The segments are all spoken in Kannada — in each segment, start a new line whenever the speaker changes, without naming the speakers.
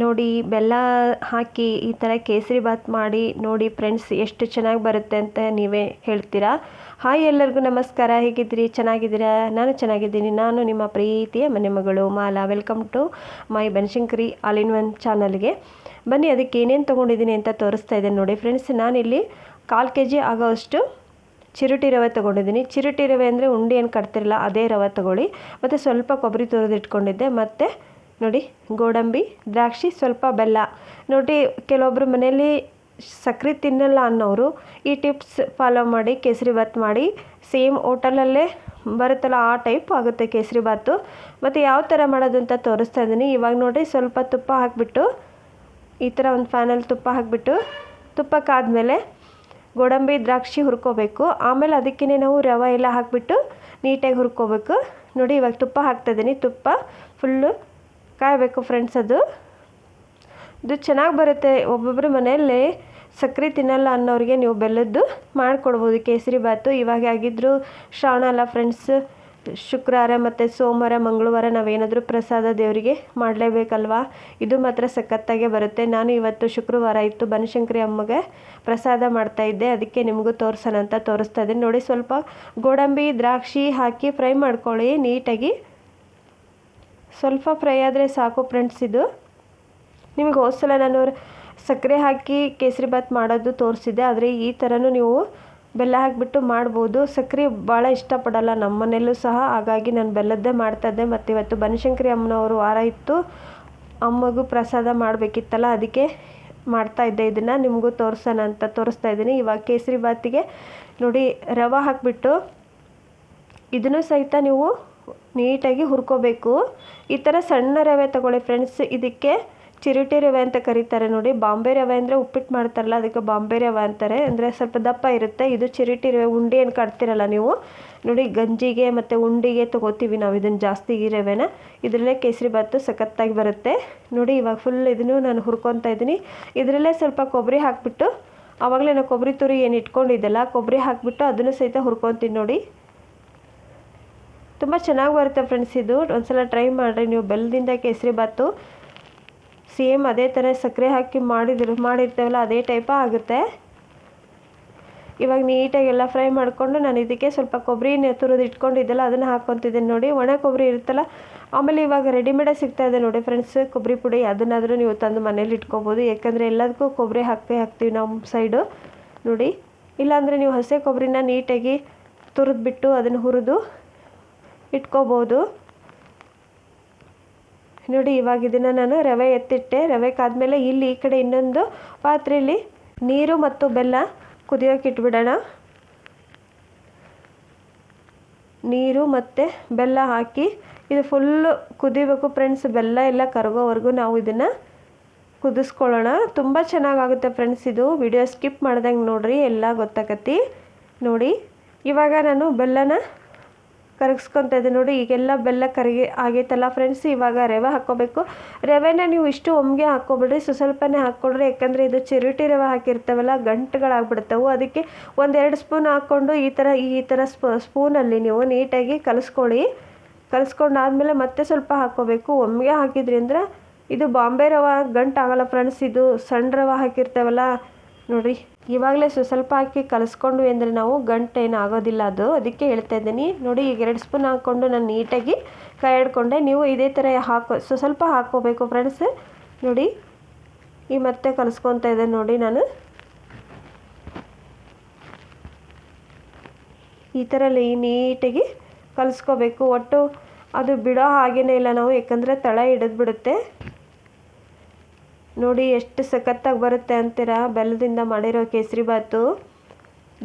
ನೋಡಿ ಬೆಲ್ಲ ಹಾಕಿ ಈ ಥರ ಕೇಸರಿ ಬಾತ್ ಮಾಡಿ ನೋಡಿ ಫ್ರೆಂಡ್ಸ್ ಎಷ್ಟು ಚೆನ್ನಾಗಿ ಬರುತ್ತೆ ಅಂತ ನೀವೇ ಹೇಳ್ತೀರಾ? ಹಾಯ್ ಎಲ್ಲರಿಗೂ ನಮಸ್ಕಾರ, ಹೇಗಿದ್ದೀರಿ? ಚೆನ್ನಾಗಿದ್ದೀರಾ? ನಾನು ಚೆನ್ನಾಗಿದ್ದೀನಿ. ನಾನು ನಿಮ್ಮ ಪ್ರೀತಿಯ ಮನೆ ಮಗಳು Mala. Welcome to my Banashankari all in one ಚಾನಲ್ಗೆ ಬನ್ನಿ, ಅದಕ್ಕೆ ಏನೇನು ತೊಗೊಂಡಿದ್ದೀನಿ ಅಂತ ತೋರಿಸ್ತಾ ಇದ್ದೇನೆ ನೋಡಿ ಫ್ರೆಂಡ್ಸ್ ನಾನಿಲ್ಲಿ ಕಾಲು ಕೆ ಜಿ ಆಗೋವಷ್ಟು ಚಿರುಟಿ ರವೆ ತೊಗೊಂಡಿದ್ದೀನಿ. ಚಿರುಟಿ ರವೆ ಅಂದರೆ ಉಂಡೆ ಏನು ಕಟ್ತಿರಲ್ಲ, ಅದೇ ರವೆ ತೊಗೊಳ್ಳಿ. ಮತ್ತು ಸ್ವಲ್ಪ ಕೊಬ್ಬರಿ ತುರಿದಿಟ್ಕೊಂಡಿದ್ದೆ. ಮತ್ತು ನೋಡಿ, ಗೋಡಂಬಿ, ದ್ರಾಕ್ಷಿ ಸ್ವಲ್ಪ ಬೆಲ್ಲ. ನೋಡಿ ಕೆಲವೊಬ್ಬರು ಮನೆಯಲ್ಲಿ ಸಕ್ಕರೆ ತಿನ್ನಲ್ಲ ಅನ್ನೋರು ಈ ಟಿಪ್ಸ್ ಫಾಲೋ ಮಾಡಿ, ಕೇಸರಿ ಬಾತ್ ಮಾಡಿ. ಸೇಮ್ ಹೋಟೆಲಲ್ಲೇ ಬರುತ್ತಲ್ಲ ಆ ಟೈಪ್ ಆಗುತ್ತೆ ಕೇಸರಿ ಬಾತು ಮತ್ತು ಯಾವ ಥರ ಮಾಡೋದು ಅಂತ ತೋರಿಸ್ತಾ ಇದ್ದೀನಿ. ಇವಾಗ ನೋಡಿ ಸ್ವಲ್ಪ ತುಪ್ಪ ಹಾಕಿಬಿಟ್ಟು, ಈ ಥರ ಒಂದು ಫ್ಯಾನಲ್ಲಿ ತುಪ್ಪ ಹಾಕಿಬಿಟ್ಟು, ತುಪ್ಪಕ್ಕಾದಮೇಲೆ ಗೋಡಂಬಿ, ದ್ರಾಕ್ಷಿ ಹುರ್ಕೋಬೇಕು. ಆಮೇಲೆ ಅದಕ್ಕೇ ನಾವು ರವೆ ಎಲ್ಲ ಹಾಕಿಬಿಟ್ಟು ನೀಟಾಗಿ ಹುರ್ಕೋಬೇಕು. ನೋಡಿ, ಇವಾಗ ತುಪ್ಪ ಹಾಕ್ತಾಯಿದ್ದೀನಿ ತುಪ್ಪ ಫುಲ್ಲು ಕಾಯಬೇಕು ಫ್ರೆಂಡ್ಸ್ ಅದು. ಇದು ಚೆನ್ನಾಗಿ ಬರುತ್ತೆ. ಒಬ್ಬೊಬ್ಬರು ಮನೆಯಲ್ಲಿ ಸಕ್ಕರೆ ತಿನ್ನಲ್ಲ ಅನ್ನೋರಿಗೆ ನೀವು ಬೆಲ್ಲದ್ದು ಮಾಡಿಕೊಡ್ಬೋದು. ಕೇಸರಿ ಬಾತು ಇವಾಗ ಆಗಿದ್ದರೂ ಶ್ರಾವಣ ಅಲ್ಲ ಫ್ರೆಂಡ್ಸ್ ಶುಕ್ರವಾರ ಮತ್ತು ಸೋಮವಾರ, ಮಂಗಳವಾರ ನಾವೇನಾದರೂ ಪ್ರಸಾದ ದೇವರಿಗೆ ಮಾಡಲೇಬೇಕಲ್ವಾ? ಇದು ಮಾತ್ರ ಸಖತ್ತಾಗೆ ಬರುತ್ತೆ. ನಾನು ಇವತ್ತು ಶುಕ್ರವಾರ ಇತ್ತು ಬನಶಂಕರಿ ಅಮ್ಮಗೆ ಪ್ರಸಾದ ಮಾಡ್ತಾ ಇದ್ದೆ. ಅದಕ್ಕೆ ನಿಮಗೂ ತೋರಿಸೋಣ ಅಂತ ತೋರಿಸ್ತಾ ಇದ್ದೀನಿ. ನೋಡಿ ಸ್ವಲ್ಪ ಗೋಡಂಬಿ, ದ್ರಾಕ್ಷಿ ಹಾಕಿ ಫ್ರೈ ಮಾಡ್ಕೊಳ್ಳಿ ನೀಟಾಗಿ. ಸ್ವಲ್ಪ ಫ್ರೈ ಆದರೆ ಸಾಕು ಫ್ರೆಂಡ್ಸ್ ಇದು. ನಿಮಗೆ ಹೋದ್ಸಲ ನಾನು ಸಕ್ಕರೆ ಹಾಕಿ ಕೇಸರಿ ಬಾತ್ ಮಾಡೋದು ತೋರಿಸಿದೆ ಆದರೆ ಈ ಥರನೂ ನೀವು ಬೆಲ್ಲ ಹಾಕಿಬಿಟ್ಟು ಮಾಡ್ಬೋದು. ಸಕ್ಕರೆ ಭಾಳ ಇಷ್ಟಪಡಲ್ಲ ನಮ್ಮ ಮನೆಯಲ್ಲೂ ಸಹ. ಹಾಗಾಗಿ ನಾನು ಬೆಲ್ಲದ್ದೇ ಮಾಡ್ತಾಯಿದ್ದೆ ಮತ್ತು ಇವತ್ತು ಬನಶಂಕರಿ ಅಮ್ಮನವರು ವಾರ ಇತ್ತು. ಅಮ್ಮಗೂ ಪ್ರಸಾದ ಮಾಡಬೇಕಿತ್ತಲ್ಲ, ಅದಕ್ಕೆ ಮಾಡ್ತಾ ಇದ್ದೆ ಇದನ್ನು. ನಿಮಗೂ ತೋರಿಸೋಣ ಅಂತ ತೋರಿಸ್ತಾ ಇದ್ದೀನಿ. ಇವಾಗ ಕೇಸರಿ ಬಾತಿಗೆ ನೋಡಿ, ರವೆ ಹಾಕಿಬಿಟ್ಟು ಇದನ್ನು ಸಹಿತ ನೀವು ನೀಟಾಗಿ ಹುರ್ಕೋಬೇಕು. ಈ ಥರ ಸಣ್ಣ ರವೆ ತಗೊಳ್ಳಿ ಫ್ರೆಂಡ್ಸ್. ಇದಕ್ಕೆ ಚಿರುಟಿ ರವೆ ಅಂತ ಕರೀತಾರೆ ನೋಡಿ. ಬಾಂಬೆ ರವೆ ಅಂದರೆ ಉಪ್ಪಿಟ್ಟು ಮಾಡ್ತಾರಲ್ಲ, ಅದಕ್ಕೆ ಬಾಂಬೆ ರವೆ ಅಂತಾರೆ. ಅಂದರೆ ಸ್ವಲ್ಪ ದಪ್ಪ ಇರುತ್ತೆ. ಇದು ಚಿರುಟಿ ರವೆ, ಉಂಡೆ ಏನು ಕಟ್ತಿರಲ್ಲ ನೀವು. ನೋಡಿ, ಗಂಜಿಗೆ ಮತ್ತು ಉಂಡಿಗೆ ತೊಗೋತೀವಿ ನಾವು ಇದನ್ನು ಜಾಸ್ತಿ ಈ ರವೆನ. ಇದರಲ್ಲೇ ಕೇಸರಿ ಬಾತು ಸಖತ್ತಾಗಿ ಬರುತ್ತೆ. ನೋಡಿ, ಇವಾಗ ಫುಲ್ ಇದನ್ನು ನಾನು ಹುರ್ಕೊತಾ ಇದ್ದೀನಿ. ಇದರಲ್ಲೇ ಸ್ವಲ್ಪ ಕೊಬ್ಬರಿ ಹಾಕಿಬಿಟ್ಟು, ಆವಾಗಲೇ ನಾನು ಕೊಬ್ಬರಿ ತುರಿ ಏನು ಇಟ್ಕೊಂಡಿದ್ದೆಲ್ಲ, ಕೊಬ್ಬರಿ ಹಾಕಿಬಿಟ್ಟು ಅದನ್ನು ಸಹಿತ ಹುರ್ಕೊತೀನಿ ನೋಡಿ. ತುಂಬ ಚೆನ್ನಾಗಿ ಬರುತ್ತೆ ಫ್ರೆಂಡ್ಸ್ ಇದು. ಒಂದ್ಸಲ ಟ್ರೈ ಮಾಡಿರಿ. ನೀವು ಬೆಲ್ಲದಿಂದ ಕೇಸರಿ ಬಾತು ಸೇಮ್ ಅದೇ ಥರ ಸಕ್ಕರೆ ಹಾಕಿ ಮಾಡಿದ್ರು, ಮಾಡಿರ್ತೇವಲ್ಲ, ಅದೇ ಟೈಪ ಆಗುತ್ತೆ. ಇವಾಗ ನೀಟಾಗಿ ಎಲ್ಲ ಫ್ರೈ ಮಾಡಿಕೊಂಡು ನಾನು ಇದಕ್ಕೆ ಸ್ವಲ್ಪ ಕೊಬ್ಬರಿ ತುರಿದು ಇಟ್ಕೊಂಡಿದ್ದೆಲ್ಲ ಅದನ್ನು ಹಾಕ್ಕೊತಿದ್ದೀನಿ ನೋಡಿ. ಒಣ ಕೊಬ್ಬರಿ ಇರುತ್ತಲ್ಲ, ಆಮೇಲೆ ಇವಾಗ ರೆಡಿಮೇಡೇ ಸಿಗ್ತಾ ಇದೆ ನೋಡಿ ಫ್ರೆಂಡ್ಸ್ ಕೊಬ್ಬರಿ ಪುಡಿ ಅದನ್ನಾದರೂ ನೀವು ತಂದು ಮನೇಲಿ ಇಟ್ಕೋಬೋದು. ಯಾಕಂದರೆ ಎಲ್ಲದಕ್ಕೂ ಕೊಬ್ಬರಿ ಹಾಕೇ ಹಾಕ್ತೀವಿ ನಮ್ಮ ಸೈಡು ನೋಡಿ. ಇಲ್ಲಾಂದರೆ ನೀವು ಹಸಿ ಕೊಬ್ಬರಿನ ನೀಟಾಗಿ ತುರಿದ್ಬಿಟ್ಟು ಅದನ್ನು ಹುರಿದು ಇಟ್ಕೋಬೋದು. ನೋಡಿ, ಇವಾಗ ಇದನ್ನು ನಾನು ರವೆ ಎತ್ತಿಟ್ಟೆ. ರವೆ ಕಾದ್ಮೇಲೆ ಇಲ್ಲಿ ಈ ಕಡೆ ಇನ್ನೊಂದು ಪಾತ್ರೆಯಲ್ಲಿ ನೀರು ಮತ್ತು ಬೆಲ್ಲ ಕುದಿಯೋಕೆ ಇಟ್ಬಿಡೋಣ. ನೀರು ಮತ್ತು ಬೆಲ್ಲ ಹಾಕಿ ಇದು ಫುಲ್ಲು ಕುದಿಬೇಕು ಫ್ರೆಂಡ್ಸ್. ಬೆಲ್ಲ ಎಲ್ಲ ಕರಗೋವರೆಗೂ ನಾವು ಇದನ್ನು ಕುದಿಸ್ಕೊಳ್ಳೋಣ. ತುಂಬ ಚೆನ್ನಾಗಾಗುತ್ತೆ ಫ್ರೆಂಡ್ಸ್ ಇದು. ವಿಡಿಯೋ ಸ್ಕಿಪ್ ಮಾಡ್ದಂಗೆ ನೋಡಿರಿ, ಎಲ್ಲ ಗೊತ್ತಾಗತ್ತಿ. ನೋಡಿ, ಇವಾಗ ನಾನು ಬೆಲ್ಲನ ಕರಗಿಸ್ಕೊತ ಇದೆ ನೋಡಿ, ಈಗೆಲ್ಲ ಬೆಲ್ಲ ಕರಗಿ ಆಗೈತಲ್ಲ ಫ್ರೆಂಡ್ಸ್ ಇವಾಗ ರವೆ ಹಾಕ್ಕೋಬೇಕು. ರವೆನ ನೀವು ಇಷ್ಟು ಒಮ್ಗೆ ಹಾಕ್ಕೊಬಿಡ್ರಿ, ಸೊ ಸ್ವಲ್ಪನೇ ಯಾಕಂದರೆ ಇದು ಚಿರುಟಿ ರವೆ ಹಾಕಿರ್ತಾವಲ್ಲ ಗಂಟುಗಳಾಗ್ಬಿಡ್ತಾವೆ ಅದಕ್ಕೆ ಒಂದೆರಡು ಸ್ಪೂನ್ ಹಾಕ್ಕೊಂಡು ಈ ಥರ ಈ ಥರ ಸ್ಪೂ ಸ್ಪೂನಲ್ಲಿ ನೀವು ನೀಟಾಗಿ ಕಲಿಸ್ಕೊಳ್ಳಿ. ಕಲಿಸ್ಕೊಂಡಾದ್ಮೇಲೆ ಮತ್ತೆ ಸ್ವಲ್ಪ ಹಾಕ್ಕೋಬೇಕು. ಒಮ್ಗೆ ಹಾಕಿದ್ರಿ ಇದು ಬಾಂಬೆ ರವೆ ಗಂಟು ಆಗೋಲ್ಲ ಫ್ರೆಂಡ್ಸ್ ಇದು ಸಣ್ಣ ರವೆ ಹಾಕಿರ್ತಾವಲ್ಲ, ನೋಡಿರಿ. ಇವಾಗಲೇ ಸ್ವ ಸ್ವಲ್ಪ ಹಾಕಿ ಕಲಿಸ್ಕೊಂಡ್ವಿ ಅಂದರೆ ನಾವು ಗಂಟೇನು ಆಗೋದಿಲ್ಲ ಅದು. ಅದಕ್ಕೆ ಹೇಳ್ತಾ ಇದ್ದೀನಿ. ನೋಡಿ, ಈಗ ಎರಡು ಸ್ಪೂನ್ ಹಾಕ್ಕೊಂಡು ನಾನು ನೀಟಾಗಿ ಕೈ ಹಿಡ್ಕೊಂಡೆ ನೀವು ಇದೇ ಥರ ಹಾಕೋ ಸೊ ಸ್ವಲ್ಪ ಹಾಕ್ಕೋಬೇಕು ಫ್ರೆಂಡ್ಸ್ ನೋಡಿ, ಈ ಮತ್ತೆ ಕಲಿಸ್ಕೊತಾ ಇದೆ ನೋಡಿ ನಾನು. ಈ ಥರ ನೀಟಾಗಿ ಕಲಿಸ್ಕೋಬೇಕು. ಒಟ್ಟು ಅದು ಬಿಡೋ ಹಾಗೇನೇ ಇಲ್ಲ ನಾವು, ಯಾಕಂದರೆ ತಳ ಹಿಡಿದ್ಬಿಡುತ್ತೆ. ನೋಡಿ ಎಷ್ಟು ಸಖತ್ತಾಗಿ ಬರುತ್ತೆ ಅಂತೀರಾ? ಬೆಲ್ಲದಿಂದ ಮಾಡಿರೋ ಕೇಸರಿ ಬಾತು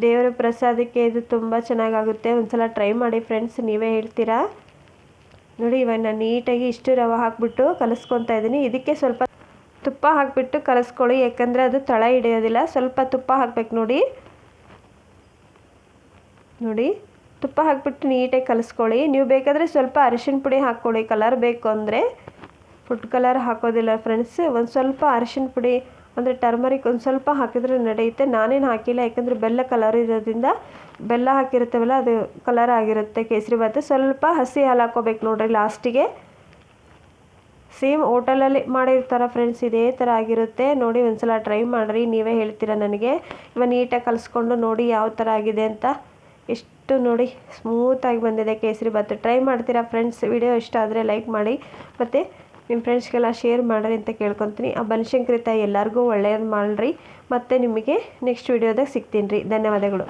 ದೇವರ ಪ್ರಸಾದಕ್ಕೆ ಇದು ತುಂಬ ಚೆನ್ನಾಗಾಗುತ್ತೆ. ಒಂದ್ಸಲ ಟ್ರೈ ಮಾಡಿ ಫ್ರೆಂಡ್ಸ್, ನೀವೇ ಹೇಳ್ತೀರಾ? ನೋಡಿ, ಇವಾಗ ನಾನು ನೀಟಾಗಿ ಇಷ್ಟು ರವೆ ಹಾಕ್ಬಿಟ್ಟು ಕಲಿಸ್ಕೊತಾ ಇದ್ದೀನಿ. ಇದಕ್ಕೆ ಸ್ವಲ್ಪ ತುಪ್ಪ ಹಾಕಿಬಿಟ್ಟು ಕಲಿಸ್ಕೊಳ್ಳಿ. ಯಾಕಂದರೆ ಅದು ತಳ ಹಿಡಿಯೋದಿಲ್ಲ. ಸ್ವಲ್ಪ ತುಪ್ಪ ಹಾಕ್ಬೇಕು ನೋಡಿ. ನೋಡಿ, ತುಪ್ಪ ಹಾಕಿಬಿಟ್ಟು ನೀಟಾಗಿ ಕಲಿಸ್ಕೊಳ್ಳಿ. ನೀವು ಬೇಕಾದರೆ ಸ್ವಲ್ಪ ಅರಿಶಿನ ಪುಡಿ ಹಾಕ್ಕೊಳ್ಳಿ. ಕಲರ್ ಬೇಕು ಅಂದರೆ. ಫುಡ್ ಕಲರ್ ಹಾಕೋದಿಲ್ಲ ಫ್ರೆಂಡ್ಸ್ ಒಂದು ಸ್ವಲ್ಪ ಅರಿಶಿನ ಪುಡಿ, ಅಂದರೆ ಟರ್ಮರಿಕ್ ಒಂದು ಸ್ವಲ್ಪ ಹಾಕಿದ್ರೆ ನಡೆಯುತ್ತೆ. ನಾನೇನು ಹಾಕಿಲ್ಲ, ಯಾಕಂದರೆ ಬೆಲ್ಲ ಕಲರ್ ಇರೋದ್ರಿಂದ ಬೆಲ್ಲ ಹಾಕಿರುತ್ತೇವಲ್ಲ, ಅದು ಕಲರ್ ಆಗಿರುತ್ತೆ ಕೇಸರಿ ಭಾತ್. ಸ್ವಲ್ಪ ಹಸಿ ಹಾಲು ಹಾಕೋಬೇಕು ನೋಡ್ರಿ ಲಾಸ್ಟಿಗೆ ಸೇಮ್ ಹೋಟೆಲಲ್ಲಿ ಮಾಡಿರ್ತಾರೆ ಫ್ರೆಂಡ್ಸ್ ಇದೇ ಥರ ಆಗಿರುತ್ತೆ. ನೋಡಿ ಒಂದ್ಸಲ ಟ್ರೈ ಮಾಡಿರಿ, ನೀವೇ ಹೇಳ್ತೀರಾ ನನಗೆ. ಇವಾಗ ನೀಟಾಗಿ ಕಲಿಸ್ಕೊಂಡು ನೋಡಿ ಯಾವ ಥರ ಆಗಿದೆ ಅಂತ. ಎಷ್ಟು ನೋಡಿ ಸ್ಮೂತಾಗಿ ಬಂದಿದೆ ಕೇಸರಿ ಬಾತ್ ಟ್ರೈ ಮಾಡ್ತೀರಾ ಫ್ರೆಂಡ್ಸ್ ವಿಡಿಯೋ ಇಷ್ಟ ಆದರೆ ಲೈಕ್ ಮಾಡಿ. ಮತ್ತು ನಿಮ್ಮ ಫ್ರೆಂಡ್ಸ್ಗೆಲ್ಲ ಶೇರ್ ಮಾಡ್ರಿ ಅಂತ ಕೇಳ್ಕೊತೀನಿ. ಆ ಬನಶಂಕರಿ ತಾಯಿ ಎಲ್ಲರಿಗೂ ಒಳ್ಳೆಯದು ಮಾಡ್ರಿ. ಮತ್ತು ನಿಮಗೆ ನೆಕ್ಸ್ಟ್ ವೀಡಿಯೋದಾಗ ಸಿಗ್ತೀನಿ ರೀ. ಧನ್ಯವಾದಗಳು.